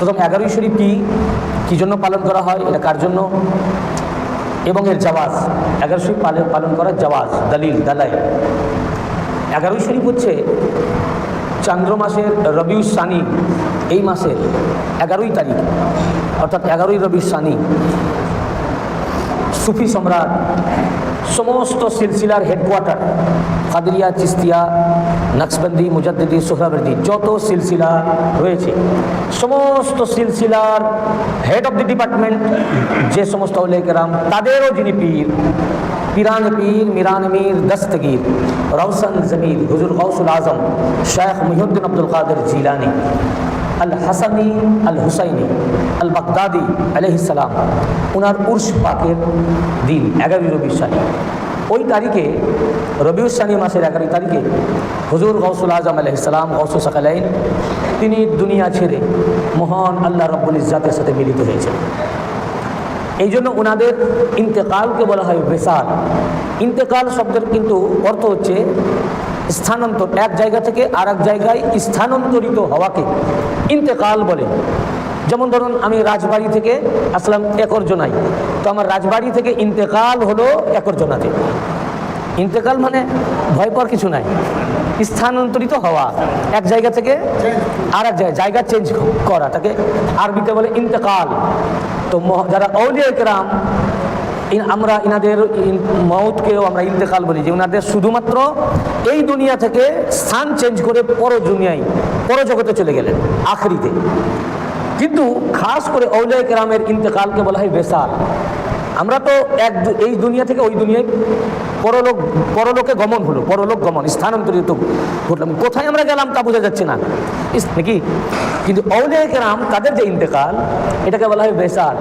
প্রথম এগারোই শরীফ কি? কী জন্য পালন করা হয়? এটা কার জন্য? এবং এর জাওয়াজ। এগারো শরীফ পালন পালন করার জাওয়াজ, দলিল দালাই এগারোই শরীফ হচ্ছে চান্দ্র মাসের রবিউস সানি, এই মাসের এগারোই তারিখ। অর্থাৎ এগারোই রবি সানি। সুফি সম্রাট সমস্ত সিলসিলার হেডকোয়ার্টার কাদরিয়া, চিস্তিয়া নকশবন্দি মুজাদ্দিদি, সোহরাবর্দি, যত সিলসিলা রয়েছে, সমস্ত সিলসিলার হেড অফ দি ডিপার্টমেন্ট যে সমস্ত উল্লেখরাম তাদেরও যিনি পীর, পিরান পীর, মিরান মীর, দস্তগীর, রওশন জমির হুজুর গৌসুল আজম শেখ মহিউদ্দিন আব্দুল কাদের জিলানি। আল হাসানি আল হুসাইনি আল বাগদাদি আলহিসাম ওনার উর্স পাকের দিন, এগারোই রবি সানি ওই তারিখে রবিউস সানি মাসের এগারোই তারিখে, হুজুর গৌসুল আজম আলহিসাম গৌসুল সাকালাইন, তিনি দুনিয়া ছেড়ে মহান আল্লাহ রব্বুল ইজাতের সাথে মিলিত হয়েছেন। এই জন্য ওনাদের ইন্তেকালকে বলা হয় বেসাল ইন্তেকাল শব্দের কিন্তু অর্থ হচ্ছে স্থানান্তর, এক জায়গা থেকে আর জায়গায় স্থানান্তরিত হওয়াকে ইন্তেকাল বলে। যেমন ধরুন, আমি রাজবাড়ি থেকে আসলাম একরজনাই তো আমার রাজবাড়ি থেকে ইন্তেকাল হলো একরজনাতে ইন্তেকাল মানে ভয় পাওয়ার কিছু নাই। স্থানান্তরিত হওয়া, এক জায়গা থেকে আর এক জায়গায়, জায়গা চেঞ্জ করা তাকে আরবিতে বলে ইন্তেকাল। তো যারা অলিয়া একরাম ইন- আমরা ইনাদের ইন- মৌতকেও আমরা ইন্তেকাল বলি যে ওনাদের শুধুমাত্র এই দুনিয়া থেকে স্থান চেঞ্জ করে পর দুনিয়ায় পরজগতে চলে গেলেন, আখরিতে। কিন্তু খাস করে অজয় কেরামের ইন্তেকালকে বলা হয় বেসাল আমরা তো এক এই দুনিয়া থেকে ওই দুনিয়ায় পরলোক, পরলোকে গমন হলো, পরলোক গমন, স্থানান্তরিত ঘটলাম। কোথায় আমরা গেলাম তা বোঝা যাচ্ছে না। নাকি? কিন্তু অলিয়া কেরাম, তাদের যে ইন্তেকাল, এটাকে বলা হয় বেসাল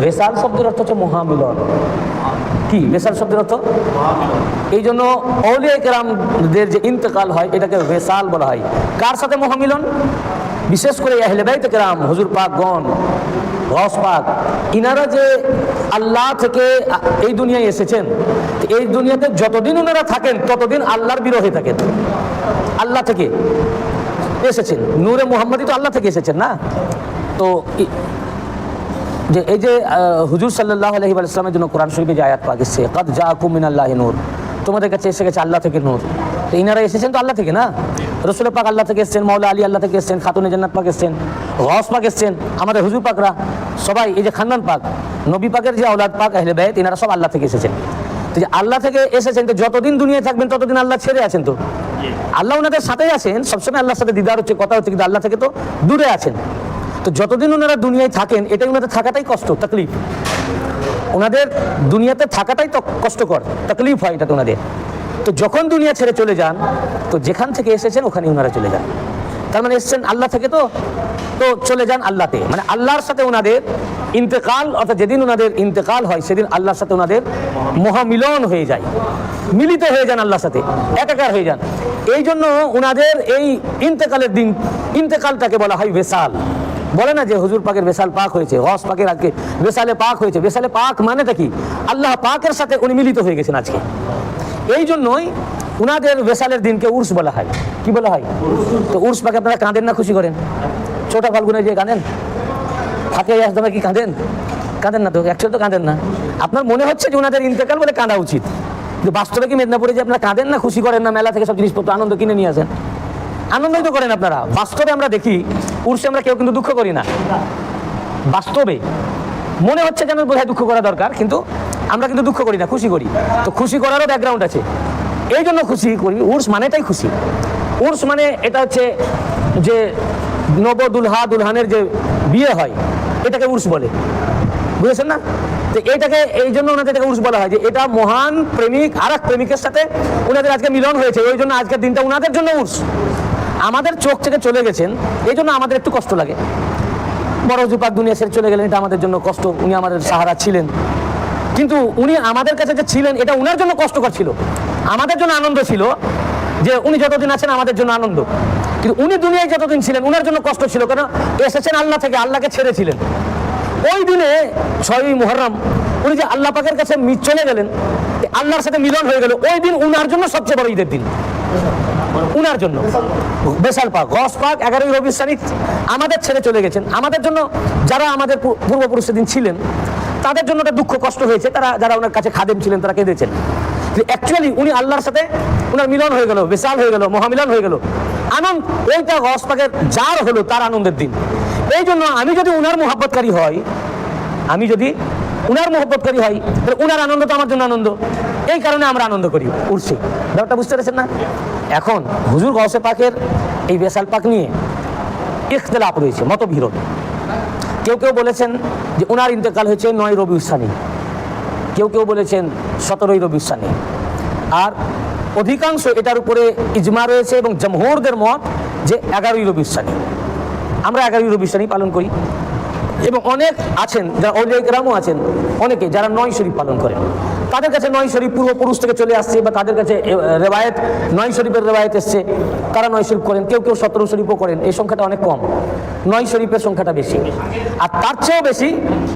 বেসাল শব্দের অর্থ হচ্ছে মহামিলন। কি? বেসাল শব্দের অর্থ? এই জন্য অলিয়া কেরামদের যে ইন্তেকাল হয়, এটাকে বেসাল বলা হয়। কার সাথে মহামিলন? বিশেষ করে আহলেবাইত কেরাম, হুজুর পাক ইনারা যে আল্লাহ থেকে এই দুনিয়ায় এসেছেন এই দুনিয়াতে যতদিন ওনারা থাকেন ততদিন আল্লাহর বিরোধী থাকেন। আল্লাহ থেকে এসেছেন। নূরে মোহাম্মদই তো আল্লাহ থেকে এসেছেন না? তো যে এই যে হুজুর সাল্লাহ আলহি আলাইসলামের জন্য কোরআন শরীফে যে আয়াত পাক এসছে কদ যা কুমিন আল্লাহ নূর। তোমাদের কাছে এসে গেছে আল্লাহ থেকে নূর। তো ইনারা এসেছেন তো আল্লাহ থেকে না? রসুল পাক আল্লাহ থেকে এসছেন মাওলা আলী আল্লাহ থেকে এসছেন খাতুনে জান্নাত পাক এসছেন। গস পাক এসছেন, আমাদের হুজুর পাকরা, সবাই, এই যে খান্দান পাক, নবী পাকের যে আওলাদ পাক, আহলে বেত ইনারা সব আল্লাহ থেকে এসেছেন। তো যে আল্লাহ থেকে এসেছেন, তো যতদিন দুনিয়ায় থাকবেন, ততদিন আল্লাহ ছেড়ে আছেন তো। আল্লাহ ওনাদের সাথেই আছেন, সবসময় আল্লাহর সাথে দিদার হচ্ছে, কথা হচ্ছে, কিন্তু আল্লাহ থেকে তো দূরে আছেন। তো যতদিন ওনারা দুনিয়ায় থাকেন, এটাই ওনাদের থাকাটাই কষ্ট, তকলিফ। ওনাদের দুনিয়াতে থাকাটাই তো কষ্টকর, তকলিফ হয় এটা তো ওনাদের। তো যখন দুনিয়া ছেড়ে চলে যান, তো যেখান থেকে এসেছেন ওখানে ওনারা চলে যান। তার মানে এসছেন আল্লাহ থেকে তো তো চলে যান আল্লাহতে। মানে আল্লাহর সাথে ওনাদের ইন্তেকাল, অর্থাৎ যেদিন ওনাদের ইন্তেকাল হয়, সেদিন আল্লাহর সাথে ওনাদের মহামিলন হয়ে যায়। মিলিত হয়ে যান আল্লাহর সাথে, একাকার হয়ে যান। এই জন্য ওনাদের এই ইন্তেকালের দিন, ইন্তেকালটাকে বলা হয় বেসাল বলে না যে হুজুর পাকের বেসাল পাক হয়েছে হস পাকের আজকে বেসালে পাক হয়েছে। বেসালে পাক মানেটা কি? আল্লাহ পাকের সাথে উনি মিলিত হয়ে গেছেন আজকে। এই জন্যই উনাদের বেসালের দিনকে উর্স বলা হয়। কি বলা হয়? তো উর্স পাকে আপনারা কাঁদেন না খুশি করেন? ছোটা ফাল্গুনে যে কাঁদেন? ফাঁকে একদমে কি কাঁদেন? কাঁদেন না তো একচুয়ালি তো কাঁদেন না। আপনার মনে হচ্ছে যে ওনাদের ইন্তেকাল বলে কাঁদা উচিত? কিন্তু বাস্তবে কি মেদিনীপুরে যে আপনারা কাঁদেন না, খুশি করেন না, মেলা থেকে সব জিনিসপত্র, আনন্দ কিনে নিয়ে আসেন? আনন্দই তো করেন আপনারা। বাস্তবে আমরা দেখি, উর্সে আমরা কেউ কিন্তু দুঃখ করি না। বাস্তবে মনে হচ্ছে যেন বোধহয় দুঃখ করা দরকার, কিন্তু আমরা কিন্তু দুঃখ করি না, খুশি করি। তো খুশি করারও ব্যাকগ্রাউন্ড আছে। এই জন্য খুশি করি। উর্স মানেটাই খুশি। উর্স মানে এটা হচ্ছে যে নব দুলহা দুলহানের যে বিয়ে হয়, এটাকে উর্স বলে। বুঝেছেন না? তো এইটাকে এই জন্য ওনাদের এটাকে উর্স বলা হয় যে এটা মহান প্রেমিক আর এক প্রেমিকের সাথে ওনাদের আজকে মিলন হয়েছে। ওই জন্য আজকের দিনটা ওনাদের জন্য উর্স। আমাদের চোখ থেকে চলে গেছেন এই জন্য আমাদের একটু কষ্ট লাগে। বড় জুপাক দুনিয়া ছেড়ে চলে গেলেন, এটা আমাদের জন্য কষ্ট, উনি আমাদের সাহারা ছিলেন। কিন্তু উনি আমাদের কাছে যে ছিলেন, এটা উনার জন্য কষ্টকর ছিল। আমাদের জন্য আনন্দ ছিল যে উনি যতদিন আছেন, আমাদের জন্য আনন্দ। কিন্তু উনি দুনিয়ায় যতদিন ছিলেন, উনার জন্য কষ্ট ছিল কেন? এসেছেন আল্লাহ থেকে, আল্লাহকে ছেড়েছিলেন। ওই দিনে ছয়ই মুহররম, উনি যে আল্লাহ পাকের কাছে চলে গেলেন আল্লাহর সাথে মিলন হয়ে গেল, ওই দিন উনার জন্য সবচেয়ে বড় ঈদের দিন। উনার জন্য। বেশাল পাক, গস পাক, এগারোই রবি শরীফ, আমাদের ছেড়ে চলে গেছেন। আমাদের জন্য যারা আমাদের পূর্বপুরুষের দিন ছিলেন, তাদের জন্য একটা দুঃখ, কষ্ট হয়েছে। তারা, যারা ওনার কাছে খাদেম ছিলেন, তারা কেঁদেছেন। অ্যাকচুয়ালি উনি আল্লাহর সাথে ওনার মিলন হয়ে গেল বিশাল হয়ে গেল, মহামিলন হয়ে গেল। আনন্দ ওইটা গস পাকের যার হলো তার আনন্দের দিন। এই জন্য আমি যদি উনার মোহাব্বতকারী হয় আমি যদি উনার মোহব্বতকারী হয় তাহলে উনার আনন্দ তো আমার জন্য আনন্দ। এই কারণে আমরা আনন্দ করি উঠছি ব্যাপারটা বুঝতে পেরেছেন না? এখন হুজুর গসে পাকের এই বেসাল পাক নিয়ে ইখতলাফ রয়েছে, মতবিরোধ। কেউ কেউ বলেছেন যে ওনার ইন্তেকাল হয়েছে নয় রবি উসানি কেউ কেউ বলেছেন সতেরোই রবি উসানি আর অধিকাংশ এটার উপরে ইজমা রয়েছে এবং জমহুরদের মত যে এগারোই রবি উসানি আমরা এগারোই রবি উসানি পালন করি। এবং অনেক আছেন, যারা অলিয়ামও আছেন, অনেকে যারা নয় শরীফ পালন করেন। তাদের কাছে নয় শরীফ পূর্বপুরুষ থেকে চলে আসছে বা তাদের কাছে রেবায়েত নয় শরীফের রেবায়েত এসছে, তারা নয় শরীফ করেন। কেউ কেউ সতেরো শরীফও করেন। এই সংখ্যাটা অনেক কম। নয় শরীফের সংখ্যাটা বেশি। আর তার চেয়েও বেশি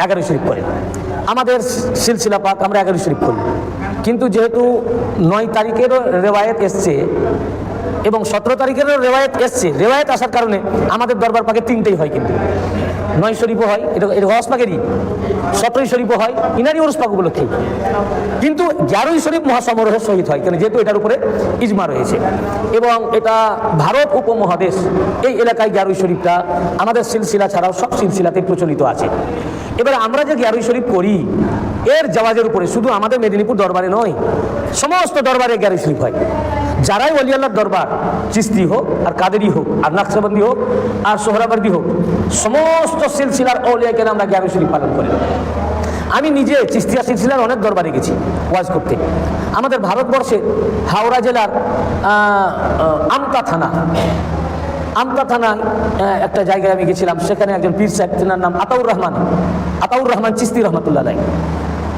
এগারো শরীফ করেন। আমাদের সিলসিলা পাক আমরা এগারো শরীফ করি কিন্তু যেহেতু নয় তারিখেরও রেওয়ায়ত এসছে এবং সতেরো তারিখেরও রেওয়ায়ত এসছে, রেওয়ায়ত আসার কারণে আমাদের দরবার পাকে তিনটেই হয় কিন্তু। নয় শরীফও হয়, এটা এটা হস পাকেরই। সতেরোই শরীফও হয় ইনারি ওরস পাক উপলক্ষে। কিন্তু গ্যারোই শরীফ মহাসমারোহের শহীদ হয়, কেন যেহেতু এটার উপরে ইজমা রয়েছে। এবং এটা ভারত উপমহাদেশ, এই এলাকায় গ্যারোই শরীফটা আমাদের সিলসিলা ছাড়াও সব সিলসিলাতে প্রচলিত আছে। এবার আমরা যে গ্যারোই শরীফ করি এর জওয়াজের উপরে শুধু আমাদের মেদিনীপুর দরবারে নয়, সমস্ত দরবারে গ্যারোই শরীফ হয়। যারাই অলি আল্লাহর দরবার চিস্তি হোক আর কাদেরি হোক আর নাকশাবন্দি হোক আর সোহরাবর্দি হোক সমস্ত সিলসিলার অলিয়াকে আমরা জ্ঞান শরীফ পালন করি। আমি নিজে চিস্তিয়া সিলসিলার অনেক দরবারে গেছি ওয়াজ করতে। আমাদের ভারতবর্ষে হাওড়া জেলার আমতা থানা আমতা আহ, একটা জায়গায় আমি গেছিলাম। সেখানে একজন পীর সাহেব তেনার নাম আতাউর রহমান আতাউর রহমান চিস্তি রহমতুল্লাহ।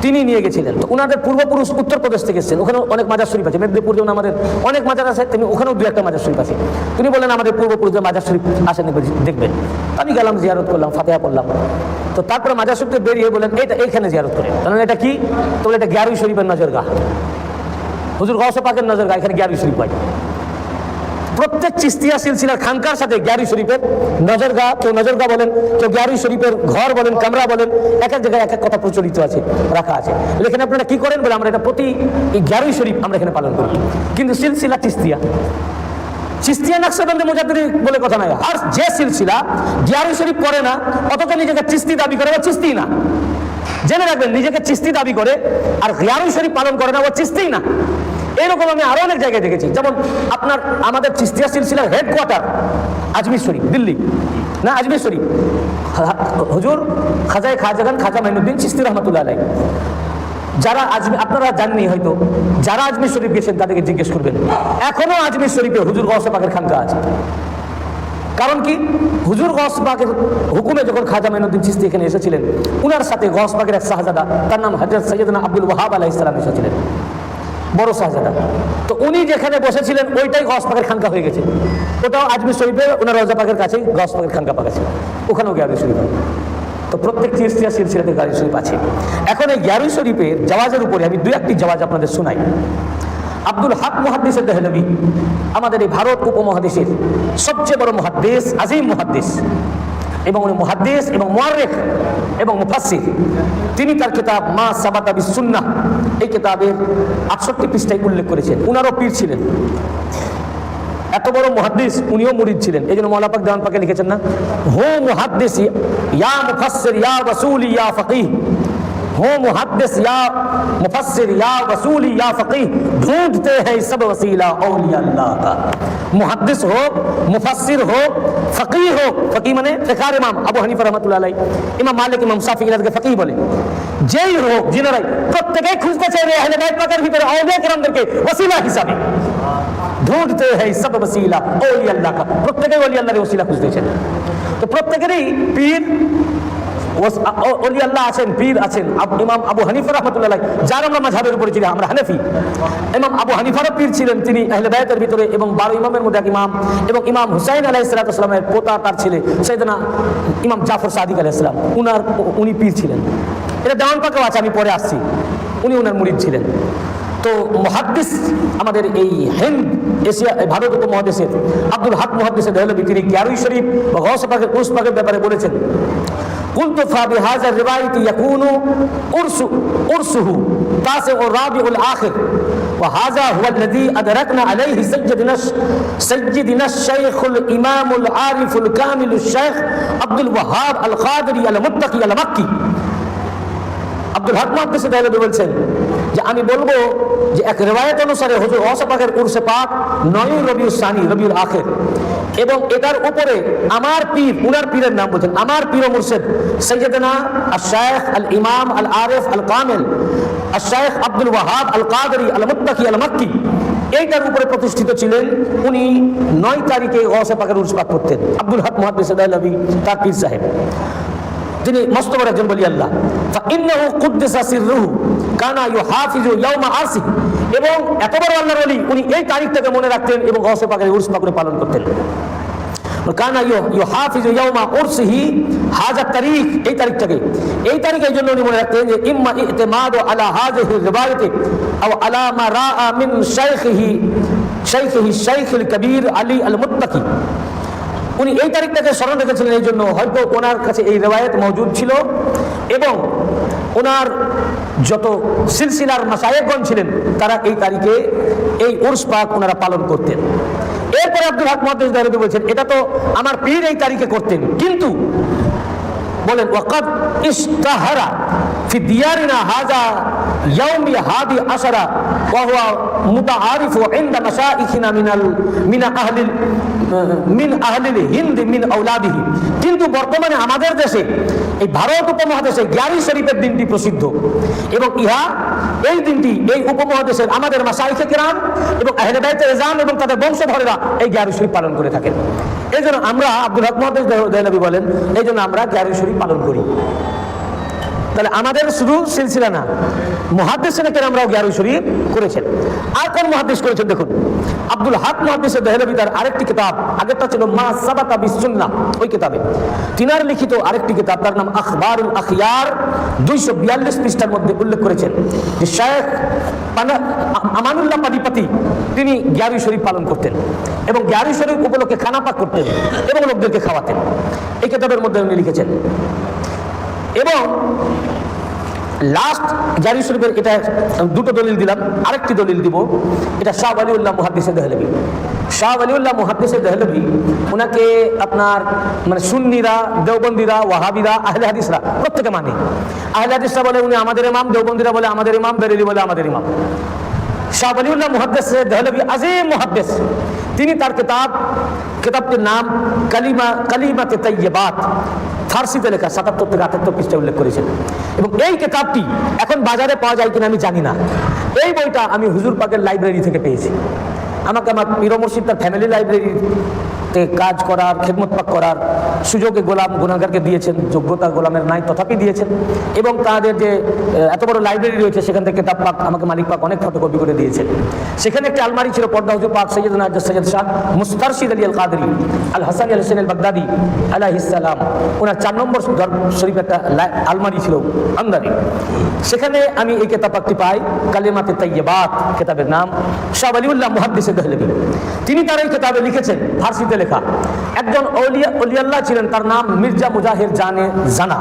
তিনি নিয়ে গেছিলেন। তো ওনাদের পূর্বপুরুষ উত্তরপ্রদেশ থেকে এসেছেন। ওখানে অনেক মাজার শরীফ আছে। মেদিনীপুর যেমন আমাদের অনেক মাজার আছে, তেমনি ওখানেও দু একটা মাজার শরীফ আছে। তিনি বললেন, আমাদের পূর্বপুরুষদের মাজার শরীফ আসেন দেখবেন। আমি গেলাম, জিয়ারত করলাম, ফাতেহা করলাম তো তারপরে মাজার শরীফ থেকে বেরিয়ে বললেন এটা এইখানে জিয়ারত করেন। কারণ এটা কি? তো এটা গ্যারুই শরীফের নজরগাহ। হুজুর গৌসে পাকের নজরগাহ, এখানে গ্যারুই শরীফ হয়। প্রত্যেক চিস্তিয়া সিলসিলার খানকার সাথে গ্যারি শরীফের নজরগা কেউ নজরগা বলেন, কেউ গ্যারি শরীফের ঘর বলেন, কামরা বলেন, এক এক জায়গায় এক এক কথা প্রচলিত আছে, রাখা আছে। এখানে আপনারা কি করেন বলে আমরা এটা প্রতি এই গ্যারুই শরীফ আমরা এখানে পালন করি। কিন্তু সিলসিলা চিস্তিয়া চিস্তিয়া নকশাবন্দি মুজাদ্দিদি বলে কথা নাই। আর যে সিলসিলা গ্যারুই শরীফ করে না, অথচ নিজেকে চিস্তি দাবি করে, ও চিস্তি না। জেনে রাখবেন, নিজেকে চিস্তি দাবি করে, আর গ্যারুই শরীফ পালন করে না, ও চিস্তি না। এরকম আমি আরও অনেক জায়গায় দেখেছি। যেমন আপনার, আমাদের চিস্তিয়া সিলসিলার হেডকোয়ার্টার আজমির শরীফ, দিল্লি। না, আজমির শরীফ। হুজুর খাজায় খাজাগান খাজা মাইনুদ্দিন চিস্তি রহমতুল্লাহ আলাই যারা আজমি আপনারা জাননি হয়তো, যারা আজমির শরীফ গেছেন তাদেরকে জিজ্ঞেস করবেন। এখনও আজমির শরীফে হুজুর গৌসে পাকের খানকা আছে। কারণ কি? হুজুর গস পাকের হুকুমে যখন খাজা মাইনুদ্দিন চিস্তি এখানে এসেছিলেন, উনার সাথে গস পাকের এক শাহজাদা তার নাম হজরত সৈয়দনা আব্দুল ওয়াহাব আলাহ ইসলাম এসেছিলেন। বড় শাহজাদা তো উনি যেখানে বসেছিলেন, ওইটাই গস পাকের খানকা হয়ে গেছে। ওটাও আজমির শরীফে ওনার রজা পাকের কাছেই গস পাকের খানকা পাক আছে ওখানেও গ্যারি শরীফ হয়। তো প্রত্যেকটি চিস্তিয়া সিলসিলাতে গাড়ি শরীফ আছে। এখন এই গ্যারি শরীফের জওয়াজের উপরে আমি দু একটি জাওয়াজ আপনাদের শোনাই। আব্দুল হক মহাদ্দেশের দেহলবি আমাদের এই ভারত উপমহাদেশের সবচেয়ে বড় মহাদ্দেশ, আজিম মহাদ্দেশ। এবং উনি মহাদ্দেশ এবং মোয়ারেখ এবং মুফাসির তিনি তার কিতাব মা সাবাতা বিসুন্না এই কিতাবের আটষট্টি পৃষ্ঠায় উল্লেখ করেছেন। উনারও পীর ছিলেন। এত বড় মহাদিস উনিও মুরিদ ছিলেন। এই জন্য মৌলাপাক দেওয়ান পাকে লিখেছেন না, হো মুহাদ্দিস, ইয়া মুফাসসির, ইয়া রাসূল, ইয়া ফকিহ। হো মুহাদ্দিস, ইয়া মুফাসসির, ইয়া রাসূল, ইয়া ফকিহ। ঢুঁড়তে হ্যায় সব ওসিলা আউলিয়া আল্লাহ কা মুহাদ্দিস হোক, মুফাসসির হোক, ফকিহ হোক, ফকিহ মানে ফিকার ইমাম, আবু হানিফা রাহমাতুল্লাহ আলাইহি। ইমাম মালিক, ইমাম শাফিঈ ইনাদেরকে ফকিহ বলে। যেই হোক জিনারাই প্রত্যেকেই খুঁজতে চাইবে আহলে বাইত পাকের ভিতরে আউলিয়া کرامদেরকে ওসিলা হিসাবে। ঢুঁড়তে হ্যাঁ সব वसीला ওলি আল্লাহ কা প্রত্যেকেই ওলি আল্লাহর ওসিলা খুঁজতেছেন তো প্রত্যেকেরই পীর ওস- আ- ও- ওলি আল্লাহ আছেন পীর আছেন আব- ইমাম আবু হানিফা রহমতুল্লাহ যার আমরা মাঝাবের উপরে ছিলাম আমরা হানেফি ইমাম আবু হানিফারও পীর ছিলেন তিনি আহলে বায়াতের ভিতরে এবং বারো ইমামের মধ্যে এক ইমাম এবং ইমাম হুসাইন আলাহ ইসলাতামের পোতা তার ছেলে সেইদিনা ইমাম জাফর সাদিক আলাহ ইসলাম উনার উনি পীর ছিলেন এটা দেওয়ান পাকেও আছে আমি পরে আসছি উনি উনার মুরিদ ছিলেন তো মহাদ্দিস আমাদের এই হিন্দ এশিয়া এই ভারত উপমহাদেশের আব্দুল হাক মহাদ্দিসের দেহলবি তিনি গ্যারুই শরীফ বা গৌস পাকের উস পাকের ব্যাপারে বলেছেন قلت فبهذا الرواية يكون أرس أرسه تاسع الرابع الآخر وهذا هو الذي أدركنا عليه سيدنا سيدنا الشيخ الإمام العارف الكامل الشيخ عبد الوهاب القادري المتقي المكي আব্দুল হক মহাদ্দেশে দাইলবি বলছেন যে আমি বলব যে এক রেওয়ায়ত অনুসারে হুজুর অসপাকের উর্সে পাক নয় রবিউল সানি, রবিউল আখের। এবং এটার উপরে আমার পীর, উনার পীরের নাম বলছেন, আমার পীর মুর্শেদ সৈয়দনা আর শায়েখ আল ইমাম আল আরেফ আল কামেল আর শায়েখ আব্দুল ওয়াহাব আল কাদরি আল মুত্তাকি আল মাক্কি এইটার উপরে প্রতিষ্ঠিত ছিলেন উনি নয় তারিখে গসে পাকের উর্স পাক করতেন। আব্দুল হক মহাদ্দেশে দাইলবি তার পীর সাহেব। তিনি মস্ত বড় একজন বলি আল্লাহ। ইন্নাহু কুদ্দিসা সিররুহু কানা ইউহাফিজু ইয়াউমা আসি এবং এত বড় আল্লাহর ওলি, উনি এই তারিখটাকে মনে রাখতেন এবং গৌসে পাকের উর্স পাকুরে পালন করতেন। কানা ইউহাফিজু ইয়াউমা উরসিহি, হাজা তারিখ, এই তারিখটাকে। এই তারিখে এই জন্য উনি মনে রাখতেন যে, ইম্মা ইতিমাদু আলা হাযিহি রিবায়াতি, আও আলা মা রাআ মিন শাইখিহি শাইখিহি শাইখুল কবির আলী আল মুত্তাকি উনি এই তারিখটাকে স্মরণ রেখেছিলেন এই জন্য হয়তো ওনার কাছে এই রেওয়ায়ত মজুদ ছিল এবং ওনার যত সিলসিলার মাসায়েকগণ ছিলেন, তারা এই তারিখে এই উর্স পাক ওনারা পালন করতেন। এরপরে আব্দুল হক মহাদেশ বলছেন, এটা তো আমার পীর এই তারিখে করতেন। কিন্তু বলেন, ওয়াকাদ ইস্তাহারা ফি দিয়ারিনা হাজা ইয়াউমি হাদি আশারা, ওয়া হুয়া মুতাআরিফু ইনদা মাশাইখিনা মিনাল, মিন আহলিল মিন আহলিল হিন্দ, মিন আওলাদিহি। কিন্তু বর্তমানে আমাদের দেশে, এই ভারত উপমহাদেশে গ্যারি শরীফের দিনটি প্রসিদ্ধ। এবং ইহা, এই দিনটি, এই উপমহাদেশের আমাদের মাসাইখে কেরাম এবং আহলে বাইতের এজাম এবং তাদের বংশধরেরা এই গ্যারি শরীফ পালন করে থাকেন। এই জন্য আমরা আব্দুল হক মহাদেশ দেহনবী বলেন, এই জন্য আমরা গ্যারি শরীফ পালন করি। তাহলে আমাদের শুধু সিলসিলা না মহাদেশ কেন আমরাও গ্যারু শরীফ করেছেন। আর কোন মহাদেশ করেছেন দেখুন? আব্দুল হক মহাদেশের দেহলবি তার আরেকটি কিতাব, আগেরটা ছিল মা সাবাতা বিসুন্না ওই কিতাবে। তিনার লিখিত আরেকটি কিতাব, তার নাম আখবারুল আখিয়ার, দুইশো বিয়াল্লিশ পৃষ্ঠার মধ্যে উল্লেখ করেছেন যে আ- আমানুল্লাহ পাদিপাতি তিনি গ্যারু শরীফ পালন করতেন এবং গ্যারু শরীফ উপলক্ষে খানা পাক করতেন এবং লোকদেরকে খাওয়াতেন। এই কিতাবের মধ্যে উনি লিখেছেন এবং লাস্ট জারি শরীফের এটা দুটো দলিল দিলাম, আরেকটি দলিল দিব। এটা শাহ আলিউল্লাহ মুহাদ্দিসের দেহলবি। শাহ আলিউল্লাহ মুহাদ্দিসের দেহলবি ওনাকে আপনার মানে সুন্নিরা, দেওবন্দিরা, ওয়াহাবিরা, আহলে হাদিসরা প্রত্যেকে মানে। আহলে হাদিসরা বলে উনি আমাদের ইমাম, দেওবন্দিরা বলে আমাদের ইমাম, বেরেলি বলে আমাদের ইমাম। শাহ আলিউল্লাহ মুহাদ্দিস দেহলবি আজিম মুহাদ্দিস, তিনি তার কিতাব, কিতাবটির নাম কালিমা কালিমা কালিমাতে তৈবাত ফার্সিতে লেখা, সাতাত্তর থেকে আটাত্তর পৃষ্ঠা উল্লেখ করেছেন। এবং এই কিতাবটি এখন বাজারে পাওয়া যায় কিনা আমি জানি না। এই বইটা আমি হুজুর পাকের লাইব্রেরি থেকে পেয়েছি। আমাকে আমার পীর মুর্শিদ তার ফ্যামিলি লাইব্রেরিতে কাজ করার, খেদমত পাক করার সুযোগে গোলাম গুনাগারকে দিয়েছেন, যোগ্যতা গোলামের নাই, তথাপি দিয়েছেন। এবং তাদের যে এত বড় লাইব্রেরি রয়েছে, সেখান থেকে কিতাব পাক, আমাকে মালিক পাক অনেক ফটোকপি করে দিয়েছেন। সেখানে একটি আলমারি ছিল, পর্দা হুজুর পাক সৈয়দ নাজ সৈয়দ শাহ মুস্তারশিদ আলী আল কাদরি আল হাসান আল হোসেন আল বাগদাদি আলাহিসাল্লাম ওনার চার নম্বর শরীফ একটা আলমারি ছিল আমদানি সেখানে আমি এই কেতাবাকটি পাই, কালিমাতে তাইয়্যিবাত, কেতাবের নাম। শাহ আলিউল্লাহ মুহাদ্দিসে দেহলবি তিনি তার এই কিতাবে লিখেছেন, ফার্সিতে লেখা, একজন অলিয়া, অলিয়াল্লাহ ছিলেন, তার নাম মির্জা মুজাহির জানে জানা।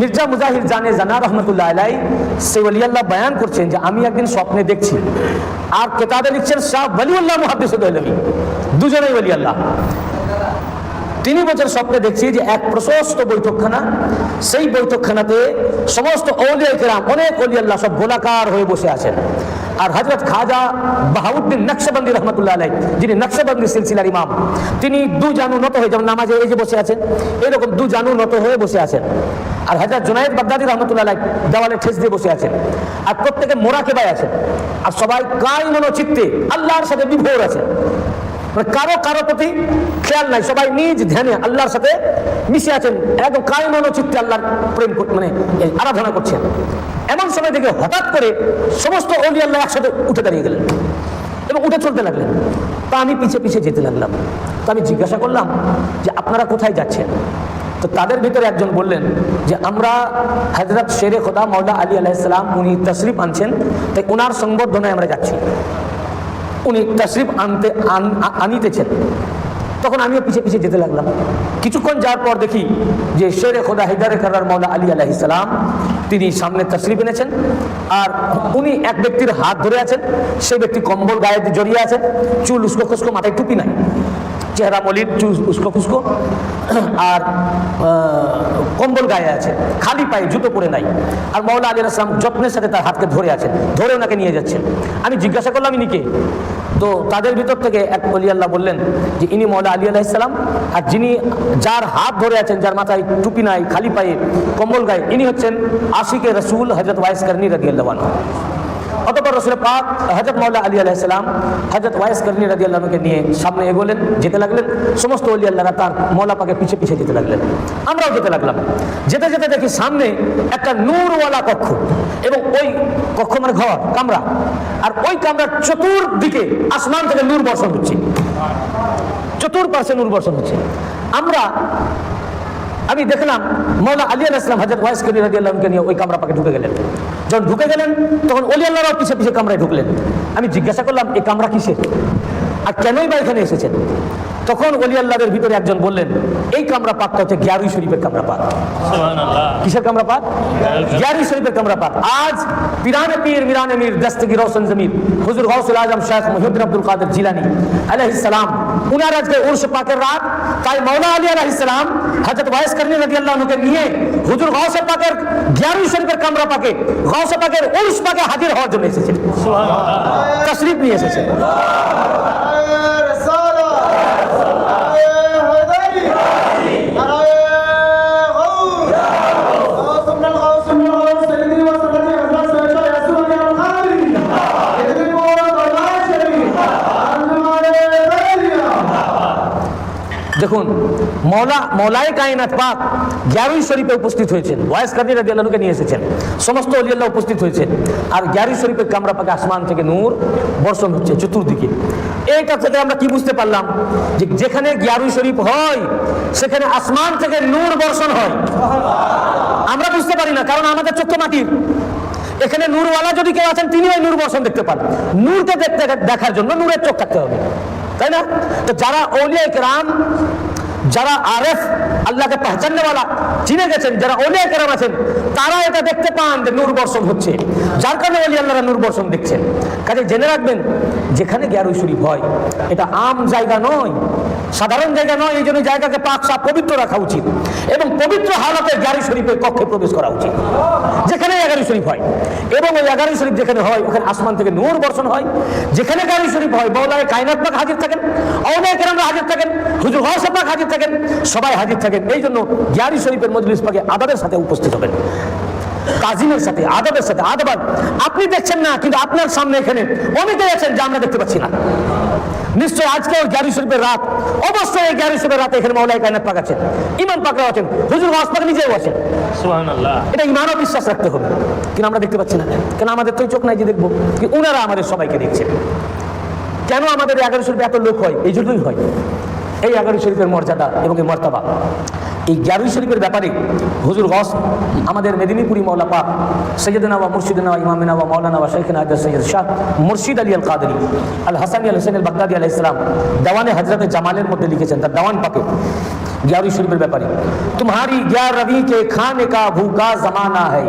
মির্জা মুজাহির জানে জানা, রহমতুল্লাহ আলাই সে অলিয়াল্লাহ বয়ান করছেন যে, আমি একদিন স্বপ্নে দেখছি। আর কেতাবে লিখছেন, শাহ বলিউল্লাহ মহাদিস দুজনেই দুজনেই ওলিয়াল্লাহ তিনি বছর স্বপ্নে দেখছি যে এক প্রশস্ত বৈঠকখানা, সেই বৈঠকখানাতে সমস্ত অলিয়া কেরাম অনেক অলিয়াল্লাহ সব গোলাকার হয়ে বসে আছেন। আর হজরত খাজা বাহাউদ্দিন নকশবন্দি রহমতুল্লাহ আলাই যিনি নকশবন্দি সিলসিলার ইমাম, তিনি দু জানু নত হয়ে যেমন নামাজে এই যে বসে আছেন, এরকম দু জানু নত হয়ে বসে আছেন। আর হজরত জুনায়দ বাগদাদি রহমতুল্লাহ দেওয়ালে ঠেস দিয়ে বসে আছেন। আর প্রত্যেকে মোরাকেবায় আছেন। আর সবাই কাই মনোচিত্তে আল্লাহর সাথে বিভোর মানে কারও কারও প্রতি খেয়াল নাই। সবাই নিজ ধ্যানে আল্লাহর সাথে মিশে আছেন একদম কায়মন চিত্তে আল্লাহর প্রেম মানে আরাধনা করছেন। এমন সময় দেখে হঠাৎ করে সমস্ত অলি আল্লাহ একসাথে উঠে দাঁড়িয়ে গেলেন এবং উঠে চলতে লাগলেন। তা আমি পিছে পিছে যেতে লাগলাম। তা আমি জিজ্ঞাসা করলাম যে, আপনারা কোথায় যাচ্ছেন? তো তাদের ভিতরে একজন বললেন যে, আমরা হজরত শেরে খোদা মৌলা আলী আলাইসালাম উনি তশরিফ আনছেন, তাই ওনার সংবর্ধনায় আমরা যাচ্ছি। উনি তশরিফ আনতে, আন- আনিতেছেন। তখন আমিও পিছিয়ে পিছিয়ে যেতে লাগলাম। কিছুক্ষণ যাওয়ার পর দেখি যে শেরে খোদা হেদারে করার মৌলা আলী আলাহ ইসলাম তিনি সামনে তশরিফ এনেছেন। আর উনি এক ব্যক্তির হাত ধরে আছেন সেই ব্যক্তি কম্বল গায়ে জড়িয়ে আছেন চুল উস্কো খুস্কো, মাথায় টুপি নাই। চেহারা মলির চুল উস্কো খুস্কো, আর কম্বল গায়ে আছে, খালি পায়ে জুতো পরে নাই। আর মৌলা আলী আসলাম যত্নের সাথে তার হাতকে ধরে আছেন, ধরে ওনাকে নিয়ে যাচ্ছেন। আমি জিজ্ঞাসা করলাম, ইনি কে? তো তাদের ভিতর থেকে এক অলি আল্লাহ বললেন যে, ইনি মৌলা আলী আলাইসালাম আর যিনি যার হাত ধরে আছেন, যার মাথায় টুপি নাই, খালি পায়ে, কম্বল গায়ে, ইনি হচ্ছেন আশিকে রসুল হজরত ওয়াইস কারণী রাজি আল্লাহ অতপর রসুল পাক হজরত মৌলা আলী আলাইসালাম হজরত ওয়াইস করনি রাজি আল্লাহকে নিয়ে সামনে এগোলেন, যেতে লাগলেন। সমস্ত অলি আল্লাহরা তার মৌলা পাকে পিছে পিছে যেতে লাগলেন। আমরাও যেতে লাগলাম। যেতে যেতে দেখি সামনে একটা নূরওয়ালা কক্ষ এবং ওই কক্ষ মানে ঘর, কামরা। আর ওই কামরার চতুর্দিকে আসমান থেকে নূর বর্ষণ হচ্ছে। চতুর্পাশে নূর বর্ষণ হচ্ছে। আমরা, আমি দেখলাম মৌলা আলী আলাহ ইসলাম হাজার ওয়াইস করি রাজি আল্লাহকে নিয়ে ওই কামরা পাকে ঢুকে গেলেন। যখন ঢুকে গেলেন, তখন অলি পিছিয়ে পিছে কামরায় ঢুকলেন। আমি জিজ্ঞাসা করলাম এই কামরা কিসের? আর কেনই বা এখানে এসেছেন? তখন অলি আল্লাহদের ভিতরে একজন বললেন এই কামরা পাকটা হচ্ছে গ্যারুই শরীফের কামরা পাক কিসের কামরা পাক গ্যারি শরীফের কামরা পাক আজ পিরানে পীর মিরানে মীর দস্তগি রোশন জমির হুজুর গৌসুল আজম শেখ মুহিউদ্দিন আব্দুল কাদের জিলানি আলাইহিস সালাম উনার আজকে উর্স পাকের রাত। তাই মৌলা আলী আলাইহিস সালাম হযরত ওয়াইস করনি রাদিয়াল্লাহু আনহুকে নিয়ে হুজুর গৌসে পাকের গ্যারি শরীফের কামরা পাকে গৌসে পাকের উর্স পাকে হাজির হওয়ার জন্য এসেছেন। তশরিফ নিয়ে এসেছেন। দেখুন, মৌলা মৌলায় কায়নাত পাক গ্যারুই শরীফে উপস্থিত হয়েছেন। ওয়াইস কাদির রাদিয়াল্লাহুকে নিয়ে এসেছেন সমস্ত অলিয়াল্লাহ উপস্থিত হয়েছেন। আর গ্যারুই শরীফের কামরা পাকে আসমান থেকে নূর বর্ষণ হচ্ছে চতুর্দিকে। এইটা থেকে আমরা কি বুঝতে পারলাম? যে যেখানে গ্যারুই শরীফ হয়, সেখানে আসমান থেকে নূর বর্ষণ হয়। আমরা বুঝতে পারি না, কারণ আমাদের চোখ মাটির। এখানে নূরওয়ালা যদি কেউ আছেন, তিনি ওই নূর বর্ষণ দেখতে পান। নূরকে দেখতে দেখার জন্য নূরের চোখ থাকতে হবে। তাই না? তো যারা ওলিয়া কেরাম যারা আরেফ, আল্লাহকে পহচাননে वाला চিনে গেছেন, যারা ওলিয়া কেরাম আছেন, তারা এটা দেখতে পান যে নূর বর্ষণ হচ্ছে। যার কারণে ওলি আল্লাহরা নূর বর্ষণ দেখছেন। কাজে জেনে রাখবেন, যেখানে শরীফ হয় এটা আম জায়গা নয়। সাধারণ জায়গা নয়, এই জন্য জায়গাকে পাক সাপ পবিত্র রাখা উচিত এবং পবিত্র হালতে গ্যারি শরীফের কক্ষে প্রবেশ করা উচিত। যেখানে এগারো শরীফ হয়, এবং ওই এগারো শরীফ যেখানে হয়, ওখানে আসমান থেকে নূর বর্ষণ হয়। যেখানে গাড়ি শরীফ হয় বৌলায় কায়নাত পাক হাজির থাকেন অনেক কেরামরা হাজির থাকেন, হুজুর হসে পাক হাজির থাকেন, সবাই হাজির থাকেন। এই জন্য গ্যারি শরীফের মজলিস পাকে আদাবের সাথে উপস্থিত হবেন। কাজিমের সাথে, আদবের সাথে, আদবাদ। আপনি দেখছেন না, কিন্তু আপনার সামনে এখানে অনেকে আছেন যা আমরা দেখতে পাচ্ছি না। নিশ্চয় আজকে ওই গ্যারি শরীফের রাত। অবশ্যই এই গ্যারি শরীফের রাতে এখানে মাওলাই কায়নাত পাক আছেন। ইমান পাকরা আছেন। হুজুর হস পাক নিজেও আছেন। এটা ইমানও বিশ্বাস রাখতে হবে। কিন্তু আমরা দেখতে পাচ্ছি না। কেন আমাদের তো চোখ নাই যে দেখব? কি ওনারা আমাদের সবাইকে দেখছেন কেন আমাদের এগারো শরীফে এত লোক হয়? এই জন্যই হয়। এই এগারো শরীফের মর্যাদা এবং এই মর্তাবা। এই জারুই শরীফের ব্যাপারে হুজুর গস আমাদের মেদিনীপুরি মৌলা পাক সৈয়দনা বা মুর্শিদনা ইমামিনা বা মৌলানা বা শেখনা আজাদ সৈয়দ শাহ মুর্শিদ আলী আল কাদরি আল হাসান আল হোসেন আল বাগদাদি আলাহ ইসলাম দেওয়ানে হজরত জামালের মধ্যে লিখেছেন তার দেওয়ান পাকে গ্যারুই শরীফের ব্যাপারে তোমারি গ্যার রবি কে খানে কা ভুকা জমানা হয়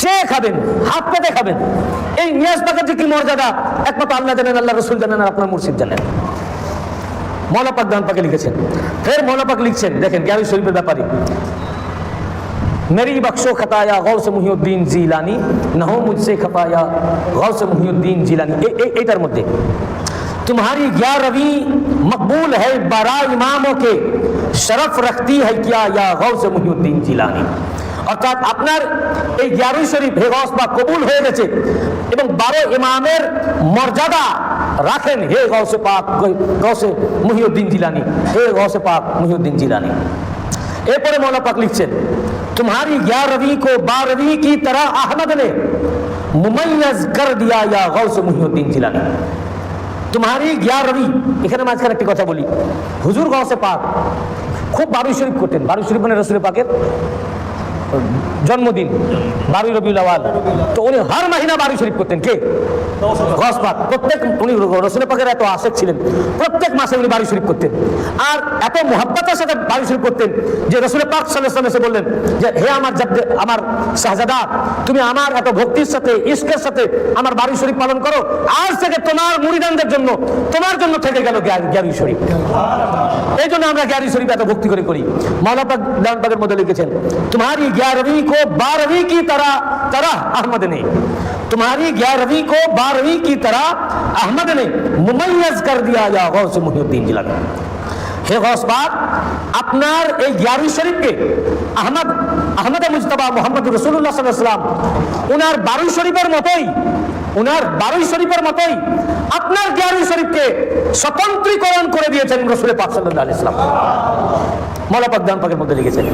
চেয়ে খাবেন، হাত পেতে খাবেন। এই নিয়াজ পাকের যে কি মর্যাদা، একমাত্র আল্লাহ জানেন، আল্লাহ রসুল জানেন আর আপনার মুর্শিদ জানেন। মৌলাপাক দান পাকে লিখেছেন। ফের মৌলাপাক লিখছেন، দেখেন গ্যারি শরীফের ব্যাপারে। میری بخشو خطایا غوث محی الدین জিলানি نہ ہو مجھ سے خطایا غوث محی الدین জিলানি এইটার مدے تمہاری گیارہویں مقبول ہے بارا اماموں کے شرف رکھتی ہے کیا یا غوث محی الدین جیلانی অর্থাৎ আপনার এই গ্যারুই শরীফ হে গস বা কবুল হয়ে গেছে এবং বারো ইমামের মর্যাদা রাখেন হে গৌসে পাক গৌসে মুহিউদ্দিন জিলানি হে গৌসে পাক মুহিউদ্দিন জিলানি এরপরে মৌলা পাক লিখছেন तुम्हारी ग्यारहवीं को बारहवीं की तरह अहमद ने मुमैयज कर दिया या गौस मुहिउद्दीन जिलानी তোমারই গ্যারবি এখানে মাঝখানে একটি কথা বলি হুজুর গৌসে পাক খুব বারুই শরীফ করতেন বারুই শরীফ মানে রসুল পাকের জন্মদিন, বারুই আওয়াল। তো উনি হর মাহিনা বারুই শরীফ করতেন। কে? প্রত্যেক উনি রসুল পাকের এত আশেক ছিলেন। প্রত্যেক মাসে উনি বারুই শরীফ করতেন। আর এত মহাব্বতের সাথে বারুই শরীফ করতেন যে রসুল পাক সাল্লাম এসে বললেন যে, হে আমার আমার শাহজাদা, তুমি আমার এত ভক্তির সাথে ইস্কের সাথে আমার বারুই শরীফ পালন করো। আজ থেকে তোমার মুড়িদানদের জন্য, তোমার জন্য থেকে গেল গ্যারি শরীফ। এই জন্য আমরা গ্যারি শরীফ এত ভক্তি করে করি। মৌলাপাক দানপাকের মধ্যে লিখেছেন তোমারি ग्यारहवीं को बारहवीं की तरह तरह अहमद ने तुम्हारी ग्यारहवीं को बारहवीं की तरह अहमद ने मुमैयज कर दिया या गौस मुहिउद्दीन जिलानी হে গসবাদ আপনার এই গ্যারি শরীফকে আহমদ আহমদ মুজতবা মোহাম্মদ রসুল্লাহ সাল্লাম উনার বারুই শরীফের মতোই উনার বারুই শরীফের মতোই আপনার গ্যারি শরীফকে স্বতন্ত্রীকরণ করে দিয়েছেন রসুল পাক সাল্লাহ আলাইহি সাল্লাম মৌলা পাক দান পাকের মধ্যে লিখেছেন